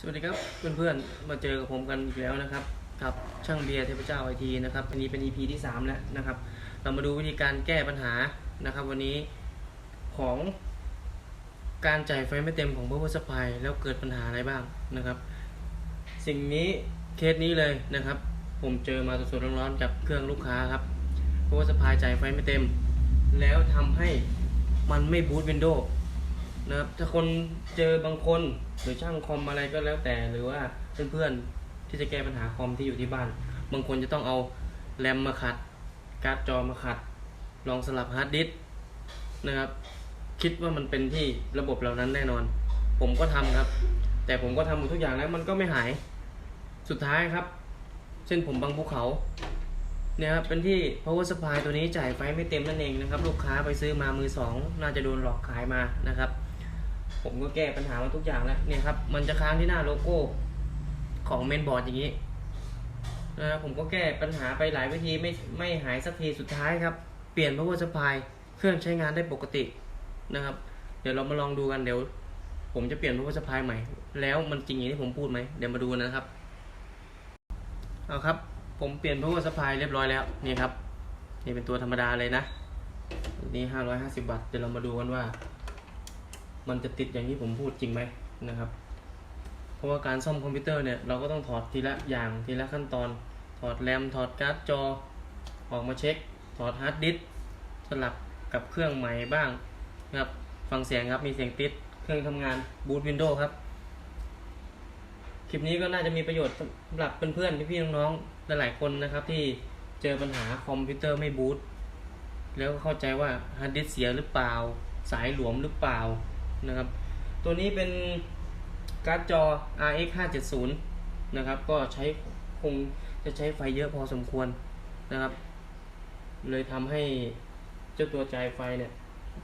สวัสดีครับเพื่อนๆมาเจอกับผมกันอีกแล้วนะครับกับช่างเบียร์เทพเจ้าไอทีนะครับอันนี้เป็น EP ที่ 3 แล้วนะครับ เรามาดูวิธีการแก้ปัญหานะครับ วันนี้ของการจ่ายไฟไม่เต็มของ Power Supply แล้วเกิดปัญหาอะไรบ้างนะครับ สิ่งนี้เคสนี้เลยนะครับ ผมเจอมาสดๆร้อนๆกับเครื่องลูกค้าครับ Power Supply จ่ายไฟไม่เต็ม แล้วทำให้มันไม่บูตวินโดว์นะครับถ้าคนเจอบางคน หรือช่างคอมอะไรก็แล้วแต่หรือว่าเพื่อนๆที่จะแก้ปัญหาคอมที่อยู่ที่บ้าน บางคนจะต้องเอาแรมมาขัด การ์ดจอมาขัด ลองสลับฮาร์ดดิสนะครับ คิดว่ามันเป็นที่ระบบเหล่านั้นแน่นอน ผมก็ทำครับ แต่ผมก็ทำหมดทุกอย่างแล้วมันก็ไม่หาย สุดท้ายครับเส้นผมบางภูเขาเนี่ยครับเป็นที่ power supply ตัวนี้จ่ายไฟไม่เต็มนั่นเองนะครับ ลูกค้าไปซื้อมามือสองน่าจะโดนหลอกขายมานะครับ ผมก็แก้ปัญหามาทุกอย่างแล้วเนี่ยครับ มันจะค้างที่หน้าโลโก้ของเมนบอร์ดอย่างนี้นะครับผมก็แก้ปัญหาไปหลายวิธีไม่ไม่หายสักทีสุดท้ายครับ เปลี่ยน power supply เครื่องใช้งานได้ปกตินะครับ เดี๋ยวเรามาลองดูกันเดี๋ยว ผมจะเปลี่ยน power supply ใหม่ แล้วมันจริงอย่างที่ผมพูดไหมเดี๋ยวมาดูนะครับเอาครับ ผมเปลี่ยน power supply เรียบร้อยแล้วนี่ครับนี่เป็นตัวธรรมดาเลยนะนี่ห้าร้อยห้าสิบบาทเดี๋ยวเรามาดูกันว่า มันจะติดอย่างที่ผมพูดจริงไหมนะครับ เพราะว่าการซ่อมคอมพิวเตอร์เนี่ยเราก็ต้องถอดทีละอย่างทีละขั้นตอน ถอดแรมถอดการ์ดจอ ออกมาเช็ค ถอดฮาร์ดดิสสลับกับเครื่องใหม่บ้างนะครับฟังเสียงครับมีเสียงติดเครื่องทำงานบูตวินโดว์ครับ คลิปนี้ก็น่าจะมีประโยชน์สำหรับเพื่อนๆพี่ๆน้องๆหลายๆคนนะครับที่เจอปัญหาคอมพิวเตอร์ไม่บูตแล้วก็เข้าใจว่าฮาร์ดดิสเสียหรือเปล่า สายหลวมหรือเปล่า นะครับ ตัวนี้เป็นการ์ดจอ RX 570นะครับ ก็ใช้คงจะใช้ไฟเยอะพอสมควรนะครับ เลยทำให้เจ้าตัวจ่ายไฟเนี่ย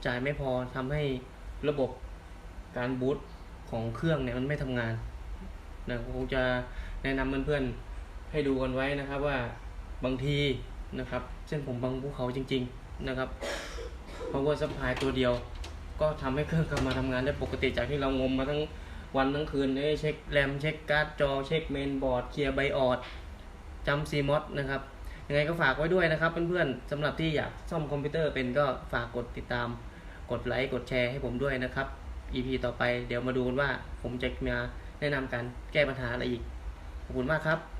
จ่ายไม่พอทำให้ระบบการบูตของเครื่องเนี่ยมันไม่ทำงานนะคงจะแนะนำเพื่อนๆให้ดูกันไว้นะครับว่าบางทีนะครับ เส้นผมบางภูเขาจริง ๆนะครับ เพราะว่าสปายตัวเดียว ก็ทำให้เครื่องกลับมาทำงานได้ปกติจากที่เรางมมาทั้งวันทั้งคืนเอ้ยเช็คแรมเช็คการ์ดจอเช็คเมนบอร์ดเคลียร์ไบออดจำซีมอสนะครับยังไงก็ฝากไว้ด้วยนะครับเพื่อนๆสำหรับที่อยากซ่อมคอมพิวเตอร์เป็นก็ฝากกดติดตาม กดไลค์กดแชร์ให้ผมด้วยนะครับ EP ต่อไปเดี๋ยวมาดูกันว่าผมจะมาแนะนำการแก้ปัญหาอะไรอีก ขอบคุณมากครับ